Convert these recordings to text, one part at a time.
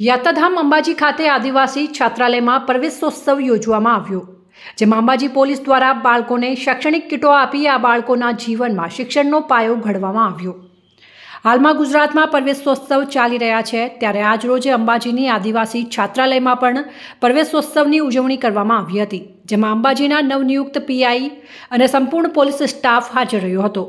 યાત્રાધામ અંબાજી ખાતે આદિવાસી છાત્રાલયમાં પ્રવેશોત્સવ યોજવામાં આવ્યો, જેમાં અંબાજી પોલીસ દ્વારા બાળકોને શૈક્ષણિક કીટો આપી આ બાળકોના જીવનમાં શિક્ષણનો પાયો ઘડવામાં આવ્યો. હાલમાં ગુજરાતમાં પ્રવેશોત્સવ ચાલી રહ્યા છે, ત્યારે આજરોજ અંબાજીની આદિવાસી છાત્રાલયમાં પણ પ્રવેશોત્સવની ઉજવણી કરવામાં આવી હતી, જેમાં અંબાજીના નવનિયુક્ત પીઆઈ અને સંપૂર્ણ પોલીસ સ્ટાફ હાજર રહ્યો હતો.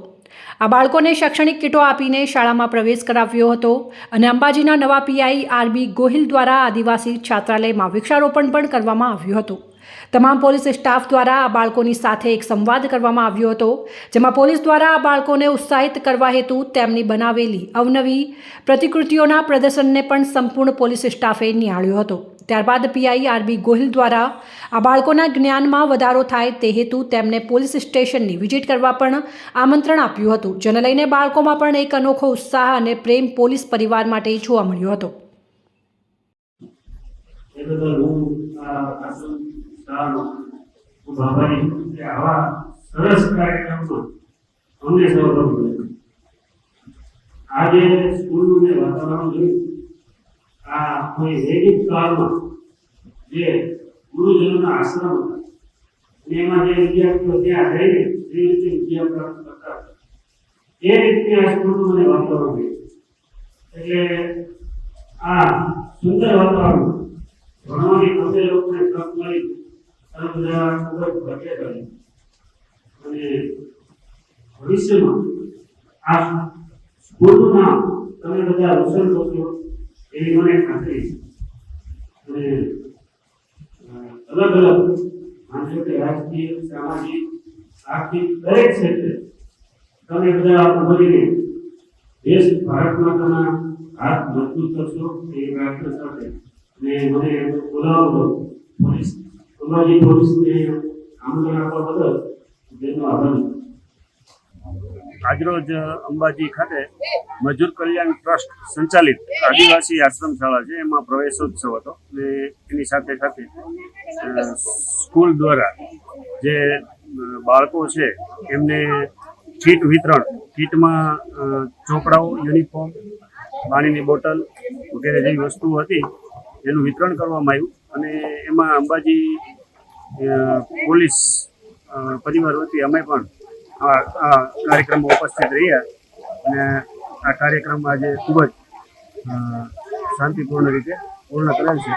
આ બાળકોને શૈક્ષણિક કીટો આપીને શાળામાં પ્રવેશ કરાવ્યો હતો અને અંબાજીના નવા પીઆઈ આરબી ગોહિલ દ્વારા આદિવાસી છાત્રાલયમાં વૃક્ષારોપણ પણ કરવામાં આવ્યું હતું. તમામ પોલીસ સ્ટાફ દ્વારા આ બાળકોની સાથે એક સંવાદ કરવામાં આવ્યો હતો, જેમાં પોલીસ દ્વારા આ બાળકોને ઉત્સાહિત કરવા હેતુ તેમની બનાવેલી અવનવી પ્રતિકૃતિઓના પ્રદર્શનને પણ સંપૂર્ણ પોલીસ સ્ટાફે નિહાળ્યો હતો. ત્યારબાદ પીઆઈ આરબી ગોહિલ દ્વારા આ બાળકોના જ્ઞાનમાં વધારો થાય તે હેતુ તેમને પોલીસ સ્ટેશનની વિઝિટ કરવા પણ આમંત્રણ આપ્યું હતું, જેને લઈને બાળકોમાં પણ એક અનોખો ઉત્સાહ અને પ્રેમ પોલીસ પરિવાર માટે જોવા મળ્યો હતો. કે આવા સરસ કાર્યક્રમમાં અમને સહભાગ મળ્યો આજે સ્કૂલનું જે વાતાવરણ જોયું, આ કોઈ વૈદિક કાળમાં જે ગુરુજનોના આશ્રમ હતા એમાં જે વિદ્યાર્થીઓ ત્યાં રહીને જે રીતે વિદ્યા કરતા એ રીતે આ સ્કૂલનું મને વાતાવરણ જોયું. એટલે આ સુંદર વાતાવરણ ભણવાની તમને લોકોને તક મળી. તમે બધા ખૂબ જ ભાગ્યશાળી. અને ભવિષ્યમાં આ સ્કૂલનું તમે બધા રોશન કરશો એવી મને અને અલગ અલગ માનશો કે રાજકીય, સામાજિક, આર્થિક દરેક ક્ષેત્રે તમે બધા મળીને દેશ ભારતમાં માતાના હાથ મજબૂત કરશો એ પ્રાર્થના સાથે અને મને બોલાવો, પોલીસ અંબાજી પોલીસને આમંત્રણ આપવા બદલ જેનો આભાર આજરોજ અંબાજી ખાતે મજૂર કલ્યાણ ટ્રસ્ટ સંચાલિત આદિવાસી આશ્રમ શાળા છે. એમાં પ્રવેશોત્સવ હતો. અને એની સાથે સાથે સ્કૂલ દ્વારા જે બાળકો છે, એમને કીટ વિતરણ, કીટમાં ચોપડાઓ, યુનિફોર્મ, પાણીની બોટલ વગેરે જેવી વસ્તુઓ હતી, એનું વિતરણ કરવામાં આવ્યું. અને એમાં અંબાજી પોલીસ પરિવાર વતી અમે પણ આ કાર્યક્રમમાં ઉપસ્થિત રહ્યા અને આ કાર્યક્રમ આજે ખૂબ જ શાંતિપૂર્ણ રીતે પૂર્ણ કરેલ છે.